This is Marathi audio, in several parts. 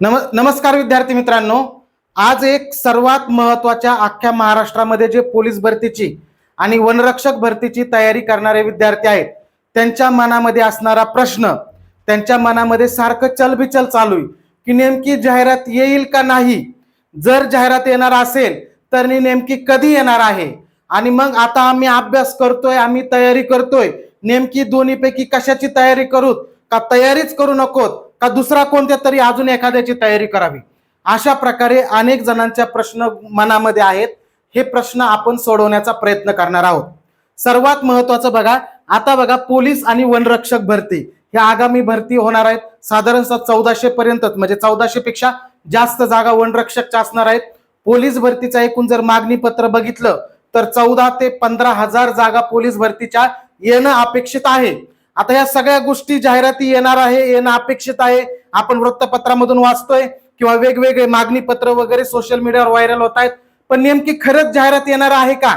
नम नमस्कार विद्यार्थी मित्रांनो. आज एक सर्वात महत्त्वाच्या अख्ख्या महाराष्ट्रामध्ये जे पोलीस भरतीची आणि वनरक्षक भरतीची तयारी करणारे विद्यार्थी आहेत त्यांच्या मनामध्ये असणारा प्रश्न त्यांच्या मनामध्ये सारखं चलबिचल चालू आहे की नेमकी जाहिरात येईल का नाही? जर जाहिरात येणार असेल तर नेमकी कधी येणार आहे? आणि मग आता आम्ही अभ्यास करतोय आम्ही तयारी करतोय नेमकी दोन्हीपैकी कशाची तयारी करू? का तयारीच करू नकोत? का दुसरा कोणत्या तरी अजून एखाद्याची तयारी करावी? अशा प्रकारे अनेक जणांच्या प्रश्न मनामध्ये आहेत. हे प्रश्न आपण सोडवण्याचा प्रयत्न करणार आहोत. सर्वात महत्वाचं बघा आता बघा पोलीस आणि वनरक्षक भरती. ह्या आगामी भरती होणार आहेत. साधारणतः चौदाशे पर्यंतच म्हणजे चौदाशे पेक्षा जास्त जागा वनरक्षकच्या असणार आहेत. पोलीस भरतीचा एकूण जर मागणी पत्र बघितलं तर चौदा ते पंधरा हजार जागा पोलीस भरतीच्या येणं अपेक्षित आहे. आता या सगळ्या गोष्टी जाहिराती येणार आहे येणं अपेक्षित आहे. आपण वृत्तपत्रामधून वाचतोय किंवा वेगवेगळे मागणी पत्र वगैरे सोशल मीडियावर व्हायरल होत आहेत. पण नेमकी खरंच जाहिरात येणार आहे का?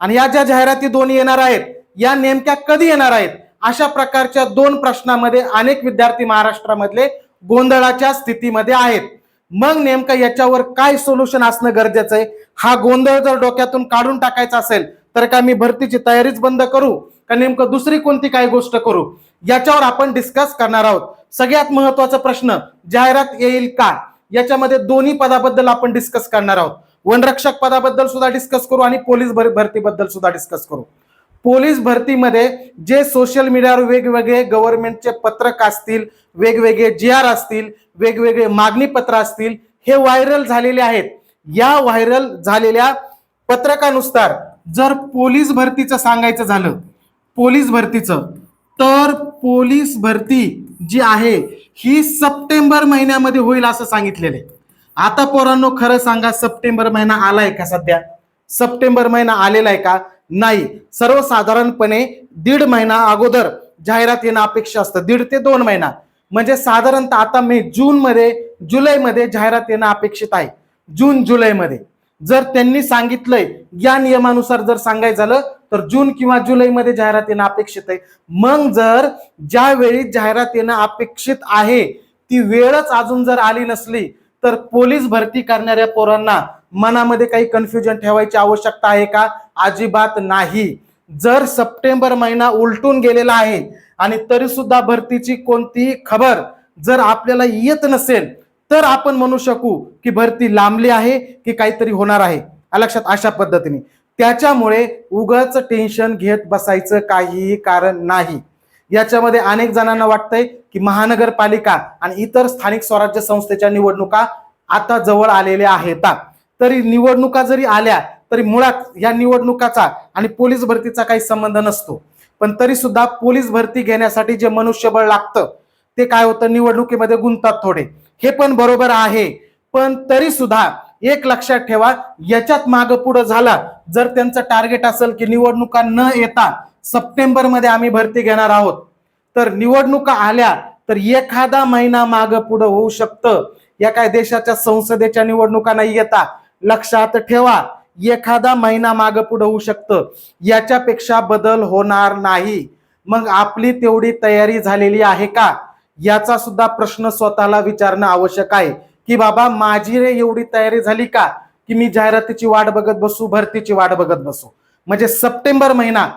आणि या ज्या जाहिराती दोन येणार आहेत या नेमक्या कधी येणार आहेत? अशा प्रकारच्या दोन प्रश्नामध्ये अनेक विद्यार्थी महाराष्ट्रामधले गोंधळाच्या स्थितीमध्ये आहेत. मग नेमकं याच्यावर काय सोल्युशन असणं गरजेचं आहे? हा गोंधळ जर डोक्यातून काढून टाकायचा असेल तर काय मी भरतीची तयारीच बंद करू? का नेमकं दुसरी कोणती काही गोष्ट करू? याच्यावर आपण डिस्कस करणार आहोत. सगळ्यात महत्त्वाचा प्रश्न जाहिरात येईल का? याच्यामध्ये दोन्ही पदाबद्दल आपण डिस्कस करणार आहोत. वनरक्षक पदाबद्दल सुद्धा डिस्कस करू आणि पोलीस भर- भरतीबद्दल सुद्धा डिस्कस करू. पोलीस भरतीमध्ये जे सोशल मीडियावर वेगवेगळे गव्हर्नमेंटचे पत्रक असतील वेगवेगळे जी आर असतील वेगवेगळे मागणी पत्र असतील हे व्हायरल झालेले आहेत. या व्हायरल झालेल्या पत्रकानुसार जर पोलीस भरतीचं सांगायचं झालं पोलीस भरतीचं. तर पोलीस भरती जी आहे ही सप्टेंबर महिन्यामध्ये होईल असं सांगितलेलं आहे. आता पोरांनो खरं सांगा सप्टेंबर महिना आलाय का सध्या? सप्टेंबर महिना आलेला आहे का? नाही. सर्वसाधारणपणे दीड महिना अगोदर जाहिरात येणं अपेक्षा असतं. दीड ते दोन महिना. म्हणजे साधारणतः आता मे जूनमध्ये जुलैमध्ये जाहिरात येणं अपेक्षित आहे. जून जुलैमध्ये. जर त्यांनी सांगितलंय या नियमानुसार जर सांगायचं झालं तर जून किंवा जुलैमध्ये जाहिरात येणं अपेक्षित आहे. मग जर ज्यावेळी जाहिरात येणं अपेक्षित आहे ती वेळच अजून जर आली नसली तर पोलीस भरती करणाऱ्या पोरांना मनामध्ये काही कन्फ्युजन ठेवायची आवश्यकता आहे का? अजिबात नाही. जर सप्टेंबर महिना उलटून गेलेला आहे आणि तरी सुद्धा भरतीची कोणतीही खबर जर आपल्याला येत नसेल तर आपण म्हणू शकू की भरती लांबली आहे की काहीतरी होणार आहे. लक्षात अशा पद्धतीने. त्याच्यामुळे उगाच टेन्शन घेत बसायचं काहीही कारण नाही. याच्यामध्ये अनेक जणांना वाटतंय की महानगरपालिका आणि इतर स्थानिक स्वराज्य संस्थेच्या निवडणुका आता जवळ आलेल्या आहेत. तरी निवडणुका जरी आल्या तरी मुळात या निवडणुकाचा आणि पोलीस भरतीचा काही संबंध नसतो. पण तरी सुद्धा पोलीस भरती घेण्यासाठी जे मनुष्यबळ लागतं ते काय होतं? निवडणुकीमध्ये गुंततात थोडे. हे पण बरोबर आहे. पण तरी सुद्धा एक लक्षात ठेवा याच्यात माग पुढं झाला जर त्यांचं टार्गेट असेल की निवडणुका न येता सप्टेंबरमध्ये आम्ही भरती घेणार आहोत. तर निवडणुका आल्या तर एखादा महिना माग पुढं होऊ शकतं. या काय देशाच्या संसदेच्या निवडणुका नाही येता. लक्षात ठेवा एखादा महिना माग पुढं होऊ शकतं. याच्यापेक्षा बदल होणार नाही. मग आपली तेवढी तयारी झालेली आहे का? याचा सुद्धा प्रश्न स्वतःला विचारणं आवश्यक आहे. की बाबा माझी रे एवढी तयारी झाली का? की मी जाहिरातीची वाट बघत बसू भरतीची वाट बघत बसू. म्हणजे सप्टेंबर महिना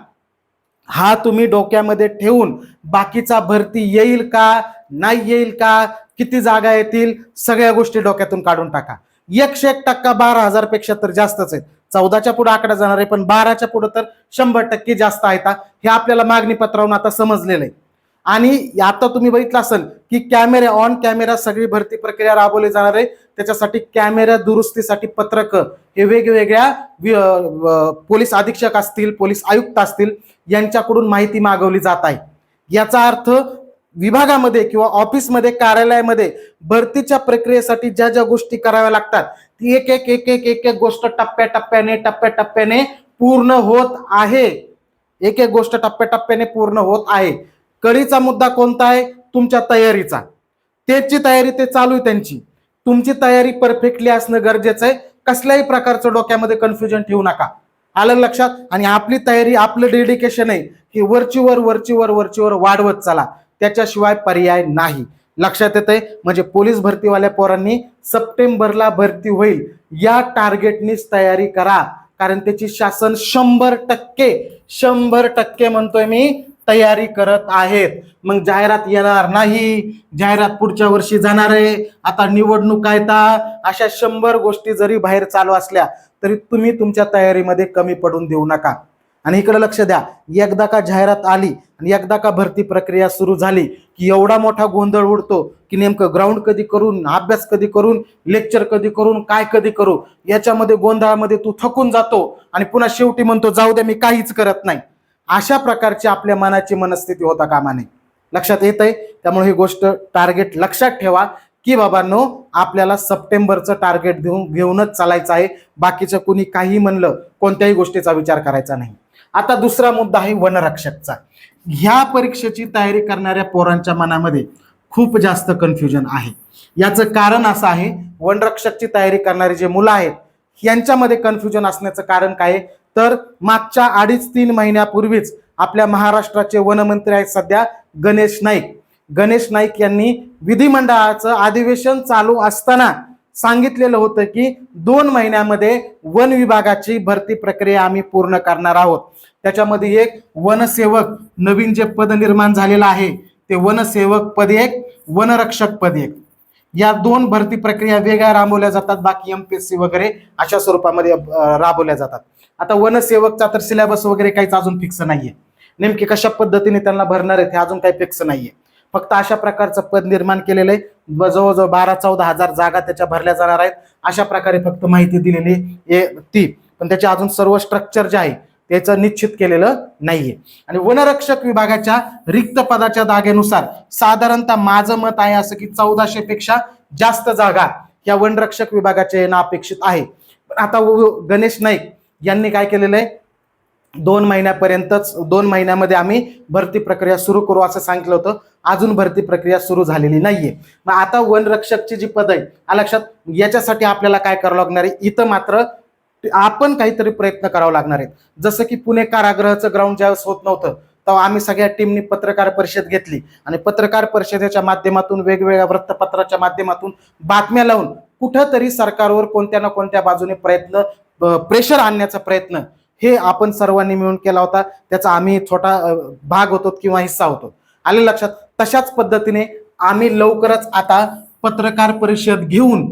हा तुम्ही डोक्यामध्ये ठेवून बाकीचा भरती येईल का नाही येईल का किती जागा येतील सगळ्या गोष्टी डोक्यातून काढून टाका. एकशे एक टक्का बारा हजारपेक्षा तर जास्तच आहेत. चौदाच्या पुढे आकडा जाणार आहे पण बाराच्या पुढे तर शंभर टक्के जास्त आहेत. हे आपल्याला मागणी पत्रावरून आता समजलेलं आहे. आणि आता तुम्ही बघितलं असेल की कॅमेरे ऑन कॅमेरा सगळी भरती प्रक्रिया राबवली जाणार आहे. त्याच्यासाठी कॅमेरा दुरुस्तीसाठी पत्रक हे वेगवेगळ्या पोलीस अधीक्षक असतील पोलीस आयुक्त असतील यांच्याकडून माहिती मागवली जात आहे. याचा अर्थ विभागामध्ये किंवा ऑफिसमध्ये कार्यालयामध्ये भरतीच्या प्रक्रियेसाठी ज्या ज्या गोष्टी कराव्या लागतात ती एक एक एक एक एक एक गोष्ट टप्प्याटप्प्याने टप्प्याटप्प्याने पूर्ण होत आहे. एक एक गोष्ट टप्प्याटप्प्याने पूर्ण होत आहे. कळीचा मुद्दा कोणता आहे? तुमच्या तयारीचा. त्याची तयारी ते चालू आहे त्यांची. तुमची तयारी परफेक्टली असणं गरजेचं आहे. कसल्याही प्रकारचं डोक्यामध्ये कन्फ्युजन ठेवू नका. आलं लक्षात? आणि आपली तयारी आपलं डेडिकेशन आहे. की वरचीवर वरचीवर वरचीवर वाढवत चला. त्याच्याशिवाय पर्याय नाही. लक्षात येतंय? म्हणजे पोलीस भरतीवाल्या पोरांनी सप्टेंबरला भरती होईल. या टार्गेटनीच तयारी करा. कारण त्याची शासन शंभर टक्के शंभर टक्के म्हणतोय मी तयारी करत आहेत. मग जाहिरात येणार नाही. जाहिरात पुढच्या वर्षी जाणार आहे. आता निवडणूक आहेत अशा शंभर गोष्टी जरी बाहेर चालू असल्या तरी तुम्ही तुमच्या तयारीमध्ये कमी पडून देऊ नका. आणि इकडे लक्ष द्या. एकदा का जाहिरात आली आणि एकदा का भरती प्रक्रिया सुरू झाली की एवढा मोठा गोंधळ उडतो की नेमकं ग्राउंड कधी करून अभ्यास कधी करून लेक्चर कधी करून काय कधी करू याच्यामध्ये गोंधळामध्ये तू थकून जातो आणि पुन्हा शेवटी म्हणतो जाऊ दे मी काहीच करत नाही. अशा प्रकारची आपल्या मनाची मनस्थिती होता कामा नये. लक्षात येत आहे त्यामुळे ही गोष्ट टार्गेट लक्षात ठेवा की बाबांनो आपल्याला सप्टेंबरचं टार्गेट घेऊन घेऊनच चालायचं आहे. बाकीचं कुणी काही म्हणलं कोणत्याही गोष्टीचा विचार करायचा नाही. आता दुसरा मुद्दा आहे वनरक्षकचा. ह्या परीक्षेची तयारी करणाऱ्या पोरांच्या मनामध्ये खूप जास्त कन्फ्युजन आहे. याचं कारण असं आहे वनरक्षकची तयारी करणारी जे मुलं आहेत यांच्यामध्ये कन्फ्युजन असण्याचं कारण काय आहे? तर मागच्या अडीच तीन महिन्यापूर्वीच आपल्या महाराष्ट्राचे वनमंत्री आहेत सध्या गणेश नाईक. गणेश नाईक यांनी विधिमंडळाचं अधिवेशन चालू असताना सांगितलेलं होतं की दोन महिन्यामध्ये वन विभागाची भरती प्रक्रिया आम्ही पूर्ण करणार आहोत. त्याच्यामध्ये एक वनसेवक नवीन जे पद निर्माण झालेलं आहे ते वनसेवक पद एक वनरक्षक पद एक. या दोन भरती प्रक्रिया वेगळ्या राबवल्या जातात बाकी एमपीएससी वगैरे अशा स्वरूपामध्ये राबवल्या जातात. आता वनसेवकचा तर सिलेबस वगैरे काहीच अजून फिक्स नाहीये. नेमके कशा पद्धतीने त्यांना भरणार आहेत हे अजून काही फिक्स नाहीये. फक्त अशा प्रकारचं पद निर्माण केलेलं आहे. जवळजवळ बारा चौदा हजार जागा त्याच्या भरल्या जाणार आहेत. अशा प्रकारे फक्त माहिती दिलेली आहे ती. पण त्याचे अजून सर्व स्ट्रक्चर जे आहे त्याचं निश्चित केलेलं नाहीये. आणि वनरक्षक विभागाच्या रिक्त पदाच्या जागेनुसार साधारणतः माझं मत आहे असं की चौदाशे पेक्षा जास्त जागा या वनरक्षक विभागाच्या येणं अपेक्षित आहे. पण आता गणेश नाईक यांनी काय केलेलं आहे? दोन महिन्यापर्यंतच दोन महिन्यामध्ये आम्ही भरती प्रक्रिया सुरू करू असं सांगितलं होतं. अजून भरती प्रक्रिया सुरू झालेली नाहीये. मग आता वनरक्षकची जी पद आहे लक्षात याच्यासाठी आपल्याला काय करावं लागणार आहे? इथं मात्र आपण काहीतरी प्रयत्न करावा लागणार आहेत जसं की पुणे कारागृहाचं ग्राउंड ज्यावेळेस होत नव्हतं तेव्हा आम्ही सगळ्या टीमनी पत्रकार परिषद घेतली. आणि पत्रकार परिषदेच्या माध्यमातून वेगवेगळ्या वृत्तपत्राच्या माध्यमातून बातम्या लावून कुठंतरी सरकारवर कोणत्या ना कोणत्या बाजूने प्रयत्न प्रेशर आणण्याचा प्रयत्न हे आपण सर्वांनी मिळून केला होता. त्याचा आम्ही छोटा भाग होतो किंवा हिस्सा होतो. आले लक्षात? तशाच पद्धतीने आम्ही लवकरच आता पत्रकार परिषद घेऊन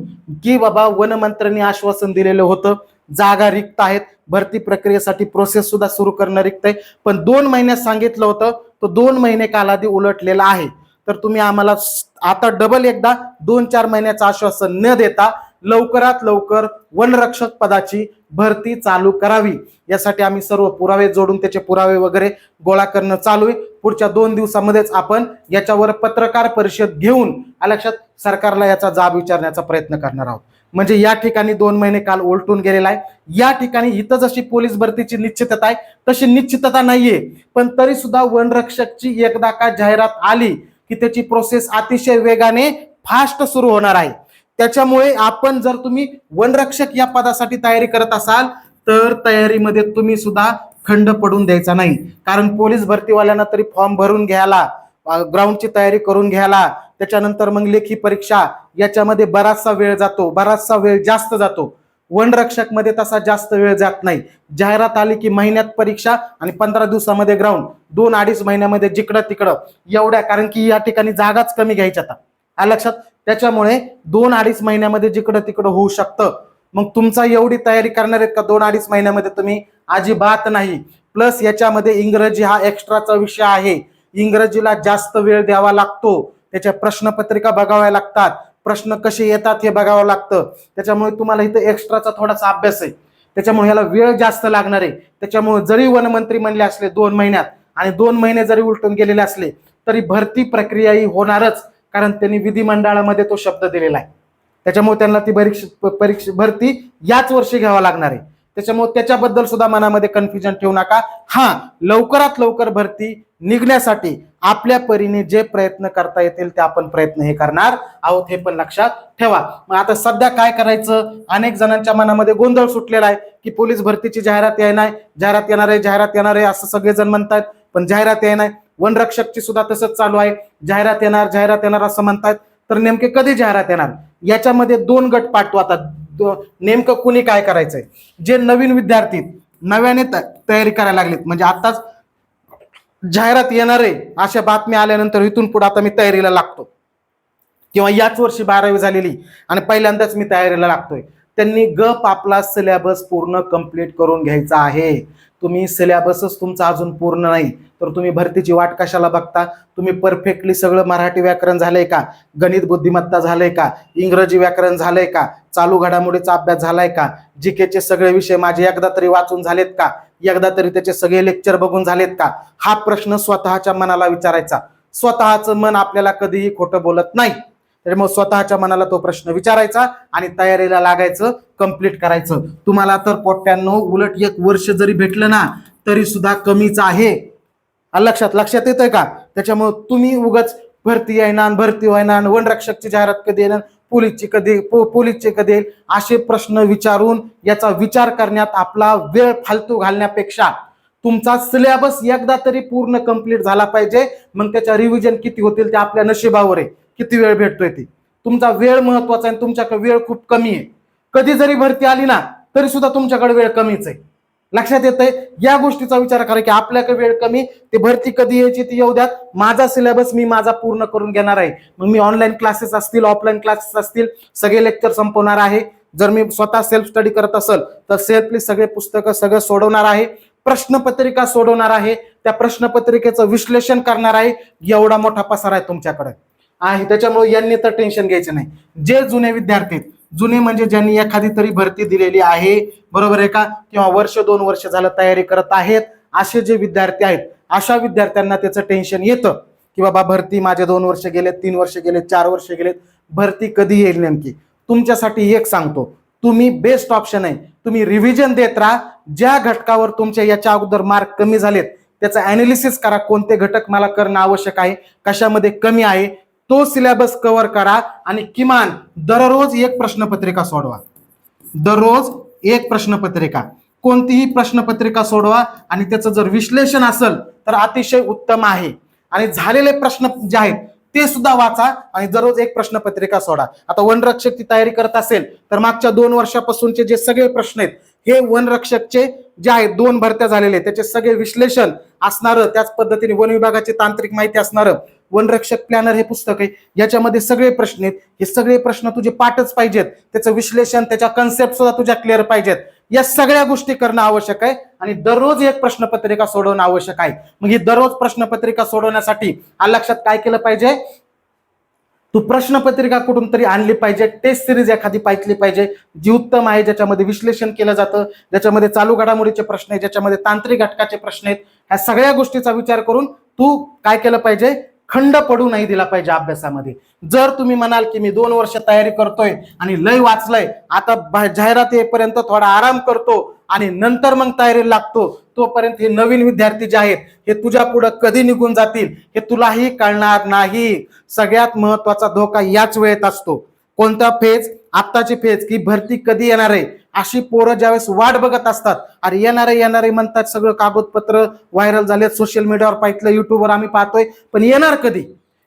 की बाबा वनमंत्र्यांनी आश्वासन दिलेलं होतं. जागा रिक्त आहेत. भरती प्रक्रियेसाठी प्रोसेस सुद्धा सुरू करणं रिक्त आहे. पण दोन महिन्यात सांगितलं होतं. तो दोन महिने कालावधी उलटलेला आहे. तर तुम्ही आम्हाला आता डबल एकदा दोन चार महिन्याचं आश्वासन न देता लवकरात लवकर वनरक्षक पदाची भरती चालू करावी. यासाठी आम्ही सर्व पुरावे जोडून त्याचे पुरावे वगैरे गोळा करणं चालू आहे. पुढच्या दोन दिवसामध्येच आपण याच्यावर पत्रकार परिषद घेऊन लक्षात सरकारला याचा जाब विचारण्याचा प्रयत्न करणार आहोत. म्हणजे या ठिकाणी दोन महिने काल ओलटून गेलेला आहे. या ठिकाणी इथं जशी पोलीस भरतीची निश्चितता आहे तशी निश्चितता नाहीये. पण तरी सुद्धा वनरक्षकची एकदा का जाहिरात आली की त्याची प्रोसेस अतिशय वेगाने फास्ट सुरू होणार आहे. त्याच्यामुळे आपण जर तुम्ही वनरक्षक या पदासाठी तयारी करत असाल तर तयारीमध्ये तुम्ही सुद्धा खंड पडून द्यायचा नाही. कारण पोलीस भरतीवाल्यांना तरी फॉर्म भरून घ्यायला ग्राउंडची तयारी करून घ्यायला त्याच्यानंतर मग लेखी परीक्षा याच्यामध्ये बराचसा वेळ जातो बराचसा वेळ जास्त जातो. वनरक्षकमध्ये तसा जास्त वेळ जात नाही. जाहिरात आली की महिन्यात परीक्षा आणि पंधरा दिवसामध्ये ग्राउंड. दोन अडीच महिन्यामध्ये जिकडं तिकडं. एवढ्या कारण की या ठिकाणी जागाच कमी घ्यायच्या आता. आ लक्षात. त्याच्यामुळे दोन अडीच महिन्यामध्ये जिकडं तिकडं होऊ शकतं. मग तुमचा एवढी तयारी करणार आहेत का? दोन अडीच महिन्यामध्ये तुम्ही अजिबात नाही. प्लस याच्यामध्ये इंग्रजी हा एक्स्ट्राचा विषय आहे. इंग्रजीला जास्त वेळ द्यावा लागतो. त्याच्या प्रश्नपत्रिका बघाव्या लागतात. प्रश्न कसे येतात हे बघावं लागतं. त्याच्यामुळे तुम्हाला इथं एक्स्ट्राचा थोडासा अभ्यास आहे. त्याच्यामुळे ह्याला वेळ जास्त लागणार आहे. त्याच्यामुळे जरी वनमंत्री म्हणले असले दोन महिन्यात आणि दोन महिने जरी उलटून गेलेले असले तरी भरती प्रक्रिया ही होणारच. कारण त्यांनी विधिमंडळामध्ये तो शब्द दिलेला आहे. त्याच्यामुळे त्यांना ती परीक्षा परीक्षा भरती याच वर्षी घ्यावा लागणार आहे. त्याच्यामुळे त्याच्याबद्दल सुद्धा मनामध्ये कन्फ्युजन ठेवू नका. हा लवकरात लवकर भरती निघण्यासाठी आपल्या परीने जे प्रयत्न करता येतील ते आपण प्रयत्न हे करणार आहोत हे पण लक्षात ठेवा. मग आता सध्या काय करायचं? अनेक जणांच्या मनामध्ये गोंधळ सुटलेला आहे की पोलीस भरतीची जाहिरात येणार जाहिरात येणार आहे जाहिरात येणार आहे असं सगळेजण म्हणतात पण जाहिरात येणार वनरक्षकची सुद्धा तसंच चालू आहे. जाहिरात येणार जाहिरात येणार असं म्हणतात तर नेमके कधी जाहिरात येणार? याच्यामध्ये दोन गट पाठवतात आता. नेमकं कुणी काय करायचंय? जे नवीन विद्यार्थी नव्याने त- तयारी करायला लागलेत. म्हणजे आताच जाहिरात येणार आहे अशा बातम्या आल्यानंतर इथून पुढे आता मी तयारीला लागतो. किंवा याच वर्षी बारावी झालेली आणि पहिल्यांदाच मी तयारीला लागतोय. त्यांनी गप आपला सिलेबस पूर्ण कंप्लीट करून घ्यायचा आहे. तुम्ही सिलेबसच तुमचा अजून पूर्ण नाही. तर तुम्ही भरतीची वाट कशाला बघता? तुम्ही परफेक्टली सगळं मराठी व्याकरण झालंय का? गणित बुद्धिमत्ता झालंय का? इंग्रजी व्याकरण झालंय का? चालू घडामोडीचा अभ्यास झालाय का? जीकेचे सगळे विषय माझे एकदा तरी वाचून झालेत का? एकदा तरी त्याचे सगळे लेक्चर बघून झालेत का? हा प्रश्न स्वतःच्या मनाला विचारायचा. स्वतःचं मन आपल्याला कधीही खोटं बोलत नाही. त्याच्यामुळे स्वतःच्या मनाला तो प्रश्न विचारायचा आणि तयारीला लागायचं कंप्लीट करायचं. तुम्हाला तर पोट्ट्यांनो उलट एक वर्ष जरी भेटलं ना तरी सुद्धा कमीच आहे. आलं लक्षात लक्षात येतंय का? त्याच्यामुळे तुम्ही उगाच भरती आहे ना भरती व्हायना वनरक्षकची जाहिरात कधी येणार पोलीसची कधी पो- पोलीसची कधी येईल असे प्रश्न विचारून याचा विचार करण्यात आपला वेळ फालतू घालण्यापेक्षा तुमचा सिलेबस एकदा तरी पूर्ण कंप्लीट झाला पाहिजे. मग त्याच्या रिव्हिजन किती होतील ते आपल्या नशिबावर आहे. किती वेळ भेटतोय ते? तुमचा वेळ महत्त्वाचा आहे तुमच्याकडे वेळ खूप कमी आहे. कधी जरी भरती आली ना तरी सुद्धा तुमच्याकडे वेळ कमीच आहे. लक्षात येतंय? या गोष्टीचा विचार करा की आपल्याकडे वेळ कमी ते भरती कधी यायची ती येऊ द्यात. माझा सिलेबस मी माझा पूर्ण करून घेणार आहे. मग मी ऑनलाईन क्लासेस असतील ऑफलाईन क्लासेस असतील सगळे लेक्चर संपवणार आहे. जर मी स्वतः सेल्फ स्टडी करत असेल तर सेल्फली सगळे पुस्तकं सगळं सोडवणार आहे. प्रश्नपत्रिका सोडवणार आहे. त्या प्रश्नपत्रिकेचं विश्लेषण करणार आहे. एवढा मोठा पसारा आहे तुमच्याकडे. आहे त्याच्यामुळे यांनी तर टेन्शन घ्यायचं नाही. जे जुने विद्यार्थी आहेत, जुने म्हणजे ज्यांनी एखादी तरी भरती दिलेली आहे बरोबर आहे का? किंवा वर्ष दोन वर्ष झालं तयारी करत आहेत असे जे विद्यार्थी आहेत अशा विद्यार्थ्यांना त्याचं टेन्शन येतं की बाबा भरती माझे दोन वर्ष गेलेत तीन वर्ष गेलेत चार वर्ष गेलेत भरती कधी येईल नेमकी? तुमच्यासाठी एक सांगतो तुम्ही बेस्ट ऑप्शन आहे. तुम्ही रिव्हिजन देत राहा. ज्या घटकावर तुमच्या याच्या अगोदर मार्क कमी झालेत त्याचं अनालिसिस करा कोणते घटक मला करणं आवश्यक आहे कशामध्ये कमी आहे तो सिलेबस कव्हर करा आणि किमान दररोज एक प्रश्नपत्रिका सोडवा. दररोज एक प्रश्नपत्रिका. कोणतीही प्रश्नपत्रिका सोडवा आणि त्याचं जर विश्लेषण असेल तर अतिशय उत्तम आहे. आणि झालेले प्रश्न जे आहेत ते सुद्धा वाचा आणि दररोज एक प्रश्नपत्रिका सोडा. आता वनरक्षकची तयारी करत असेल तर मागच्या दोन वर्षापासूनचे जे सगळे प्रश्न आहेत हे वनरक्षकचे जे आहेत दोन भरत्या झालेले त्याचे सगळे विश्लेषण असणारं त्याच पद्धतीने वन विभागाची तांत्रिक माहिती असणारं वनरक्षक प्लॅनर हे पुस्तक आहे. याच्यामध्ये सगळे प्रश्न आहेत. हे सगळे प्रश्न तुझे पाठच पाहिजेत. त्याचं विश्लेषण त्याच्या कन्सेप्ट सुद्धा तुझ्या क्लिअर पाहिजेत. या सगळ्या गोष्टी करणं आवश्यक आहे आणि दररोज एक प्रश्नपत्रिका सोडवणं आवश्यक आहे. मग ही दररोज प्रश्नपत्रिका सोडवण्यासाठी लक्षात काय केलं पाहिजे? तू प्रश्नपत्रिका कुठून तरी आणली पाहिजे. टेस्ट सिरीज एखादी पाहिली पाहिजे. जी उत्तम आहे ज्याच्यामध्ये विश्लेषण केलं जातं ज्याच्यामध्ये चालू घडामोडीचे प्रश्न आहेत ज्याच्यामध्ये तांत्रिक घटकाचे प्रश्न आहेत ह्या सगळ्या गोष्टीचा विचार करून तू काय केलं पाहिजे? खंड पडू नाही दिला पाहिजे अभ्यासामध्ये. जर तुम्ही म्हणाल की मी दोन वर्ष तयारी करतोय आणि लय वाचलंय आता जाहिरात येईपर्यंत थोडा आराम करतो आणि नंतर मग तयारी लागतो तोपर्यंत हे नवीन विद्यार्थी जे आहेत हे तुझ्या पुढे कधी निघून जातील हे तुलाही कळणार नाही. सगळ्यात महत्त्वाचा धोका याच वेळेत असतो. कोणता फेज आत्ताची फेज की भरती कधी येणार आहे? अशी पोरं ज्यावेळेस वाट बघत असतात अरे येणारे येणारे म्हणतात सगळं कागदपत्र व्हायरल झालेत सोशल मीडियावर पाहिलं युट्यूबवर आम्ही पाहतोय पण येणार कधी?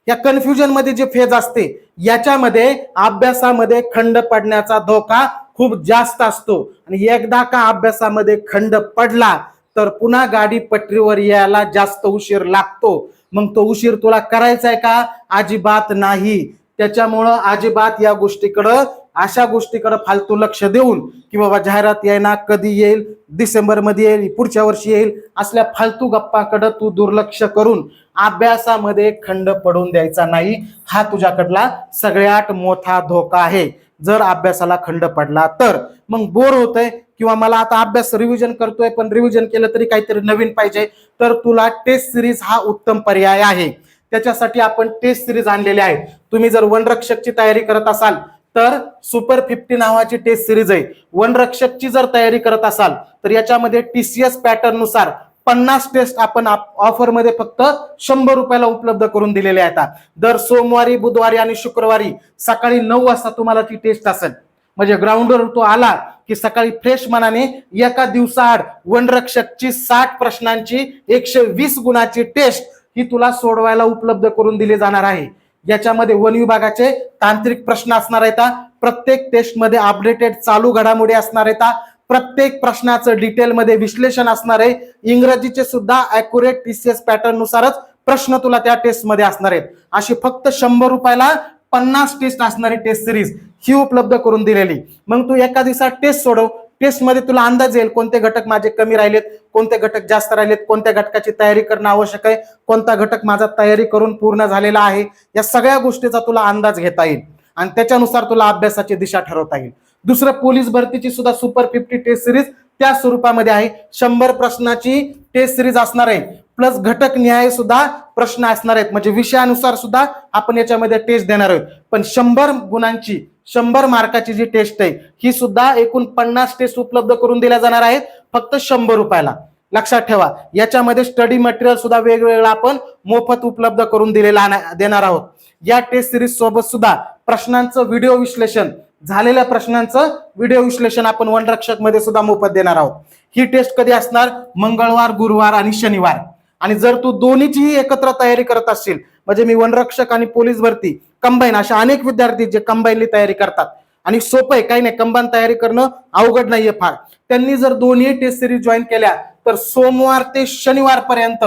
या कन्फ्युजनमध्ये जे फेज असते याच्यामध्ये अभ्यासामध्ये खंड पडण्याचा धोका खूप जास्त असतो. आणि एकदा का अभ्यासामध्ये खंड पडला तर पुन्हा गाडी पटरीवर यायला जास्त उशीर लागतो. मग तो उशीर तुला करायचा आहे का? अजिबात नाही. त्याच्यामुळं अजिबात या गोष्टीकडं अशा गोष्टीकडे फालतू लक्ष देऊन की बाबा जाहिरात येईना कधी येईल डिसेंबरमध्ये येईल पुढच्या वर्षी येईल असल्या फालतू गप्पाकडे तू दुर्लक्ष करून अभ्यासामध्ये खंड पडून द्यायचा नाही. हा तुझ्याकडला सगळ्यात मोठा धोका आहे. जर अभ्यासाला खंड पडला तर. मग बोर होतंय किंवा मला आता अभ्यास रिव्हिजन करतोय पण रिव्हिजन केलं तरी काहीतरी नवीन पाहिजे तर तुला टेस्ट सिरीज हा उत्तम पर्याय आहे. त्याच्यासाठी आपण टेस्ट सिरीज आणलेले आहे तुम्ही जर वनरक्षकची तयारी करत असाल तर सुपर फिफ्टी नावाची टेस्ट सिरीज आहे. वनरक्षकची जर तयारी करत असाल तर याच्यामध्ये टीसीएस पॅटर्ननुसार पन्नास टेस्ट आपण ऑफरमध्ये फक्त शंभर रुपयाला उपलब्ध करून दिलेले आहेत. दर सोमवारी बुधवारी आणि शुक्रवारी सकाळी नऊ वाजता तुम्हाला ती टेस्ट असेल. म्हणजे ग्राउंडवर तो आला की सकाळी फ्रेश मनाने एका दिवसाआड वनरक्षकची साठ प्रश्नांची एकशे वीस गुणाची टेस्ट ही तुला सोडवायला उपलब्ध करून दिली जाणार आहे. याच्यामध्ये वन विभागाचे तांत्रिक प्रश्न असणार आहेत. प्रत्येक टेस्टमध्ये अपडेटेड चालू घडामोडी असणार आहेत. प्रत्येक प्रश्नाचं डिटेलमध्ये विश्लेषण असणार आहे. इंग्रजीचे सुद्धा अॅक्युरेट टीसीएस पॅटर्न नुसारच प्रश्न तुला त्या टेस्टमध्ये असणार आहेत. अशी फक्त शंभर रुपयाला पन्नास टेस्ट असणारी टेस्ट सिरीज ही उपलब्ध करून दिलेली. मग तू एका दिवसात टेस्ट सोडव. टेस्टमध्ये तुला अंदाज येईल कोणते घटक माझे कमी राहिलेत कोणते घटक जास्त राहिलेत कोणत्या घटकाची तयारी करणं आवश्यक आहे कोणता घटक माझा तयारी करून पूर्ण झालेला आहे या सगळ्या गोष्टीचा तुला अंदाज घेता येईल. आणि त्याच्यानुसार तुला अभ्यासाची दिशा ठरवता येईल. दुसरं पोलीस भरतीची सुद्धा सुपर फिफ्टी टेस्ट सिरीज त्या स्वरूपामध्ये आहे. शंभर प्रश्नाची टेस्ट सिरीज असणार आहे. प्लस घटक न्याय सुद्धा प्रश्न असणार आहेत. म्हणजे विषयानुसार सुद्धा आपण याच्यामध्ये टेस्ट देणार आहोत. पण शंभर गुणांची शंभर मार्काची जी टेस्ट आहे ही सुद्धा एकूण पन्नास टेस्ट उपलब्ध करून दिल्या जाणार आहेत फक्त शंभर रुपयाला. लक्षात ठेवा याच्यामध्ये स्टडी मटेरियल सुद्धा वेगवेगळा आपण मोफत उपलब्ध करून दिलेला देणार आहोत. या टेस्ट सिरीज सोबत सुद्धा प्रश्नांचं व्हिडिओ विश्लेषण झालेल्या प्रश्नांचं व्हिडिओ विश्लेषण आपण वनरक्षकमध्ये सुद्धा मोफत देणार आहोत. ही टेस्ट कधी असणार? मंगळवार गुरुवार आणि शनिवार. आणि जर तू दोन्हीचीही एकत्र तयारी करत असशील म्हणजे मी वनरक्षक आणि पोलीस भरती कंबाईन अशा अनेक विद्यार्थी जे कंबाईनली तयारी करतात. आणि सोपं आहे काही नाही कंबाईन तयारी करणं अवघड नाहीये फार. त्यांनी जर दोन्ही टेस्ट सिरीज जॉईन केल्या तर सोमवार ते शनिवार पर्यंत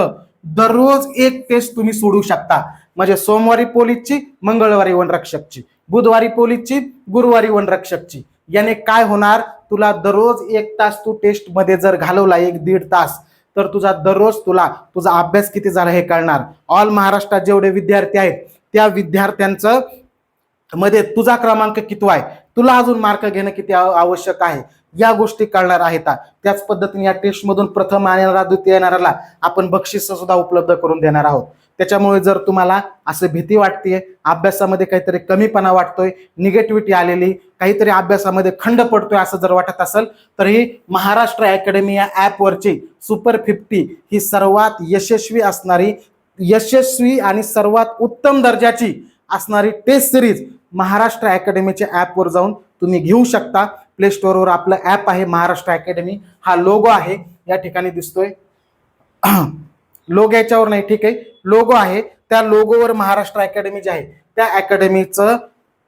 दररोज एक टेस्ट तुम्ही सोडू शकता. म्हणजे सोमवारी पोलीसची मंगळवारी वनरक्षकची. बुधवारी पोलीसची गुरुवारी वनरक्षकची. याने काय होणार? तुला दररोज एक तास तू टेस्टमध्ये जर घालवला एक दीड तास तर तुझा दररोज तुला तुझा अभ्यास किती झाला हे कळणार. ऑल महाराष्ट्रात जेवढे विद्यार्थी आहेत त्या विद्यार्थ्यांचं मध्ये तुझा क्रमांक किती आहे? तुला अजून मार्क घेणं किती आवश्यक आहे? या गोष्टी कळणार आहेत त्याच पद्धतीने या टेस्टमधून प्रथम येणारा द्वितीय येणाऱ्याला आपण बक्षीस सुद्धा उपलब्ध करून देणार आहोत. त्याच्यामुळे जर तुम्हाला असं भीती वाटते अभ्यासामध्ये काहीतरी कमीपणा वाटतोय निगेटिव्हिटी आलेली काहीतरी अभ्यासामध्ये खंड पडतोय असं जर वाटत असेल तर ही महाराष्ट्र अकॅडमी या ॲपवरची सुपर फिफ्टी ही सर्वात यशस्वी असणारी यशस्वी आणि सर्वात उत्तम दर्जाची असणारी टेस्ट सिरीज महाराष्ट्र अकॅडमीच्या ॲपवर जाऊन तुम्ही घेऊ शकता. प्ले स्टोअरवर आपलं ॲप आहे महाराष्ट्र अकॅडमी हा लोगो आहे या ठिकाणी दिसतोय. लोगो याच्यावर नाही ठीक आहे. लोगो आहे त्या लोगोवर महाराष्ट्र अकॅडमी जे आहे त्या अकॅडमीचं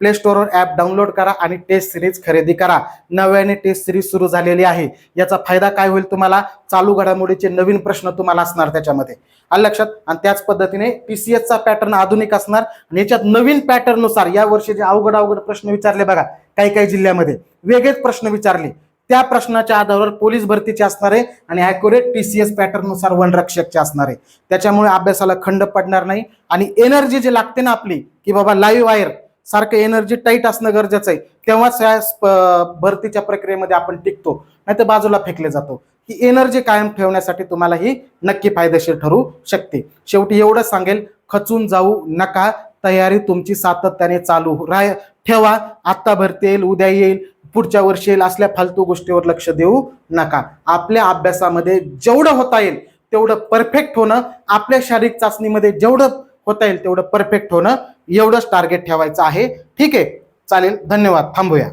प्ले स्टोअरवर ॲप डाउनलोड करा आणि टेस्ट सिरीज खरेदी करा. नव्याने टेस्ट सिरीज सुरू झालेली आहे. याचा फायदा काय होईल तुम्हाला? चालू घडामोडीचे नवीन प्रश्न तुम्हाला असणार त्याच्यामध्ये. आलं लक्षात? आणि त्याच पद्धतीने टी सी एसचा पॅटर्न आधुनिक असणार. आणि याच्यात नवीन पॅटर्ननुसार या वर्षी जे अवघड अवघड प्रश्न विचारले बघा काही काही जिल्ह्यामध्ये. वेगळेच प्रश्न विचारले. त्या प्रश्नाच्या आधारावर पोलीस भरतीचे असणार आहे आणि अॅक्युरेट सी एस पॅटर्ननुसार वनरक्षकचे असणार. आहे त्याच्यामुळे अभ्यासाला खंड पडणार नाही. आणि एनर्जी जी लागते ना आपली की बाबा लाईव्ह वायर सारखं एनर्जी टाईट असणं गरजेचं आहे. तेव्हाच या स्प- भरतीच्या प्रक्रियेमध्ये आपण टिकतो. नाही तर बाजूला फेकले जातो. ही एनर्जी कायम ठेवण्यासाठी तुम्हाला ही नक्की फायदेशीर ठरू शकते. शेवटी एवढं सांगेल खचून जाऊ नका. तयारी तुमची सातत्याने चालू राह ठेवा. आत्ता भरती येईल उद्या येईल पुढच्या वर्षी येईल असल्या फालतू गोष्टीवर लक्ष देऊ नका. आपल्या अभ्यासामध्ये जेवढं होता येईल तेवढं परफेक्ट होणं. आपल्या शारीरिक चाचणीमध्ये जेवढं होता येईल तेवढं परफेक्ट होणं एवढंच टार्गेट ठेवायचं आहे. ठीक? आहे चालेल धन्यवाद. थांबूया.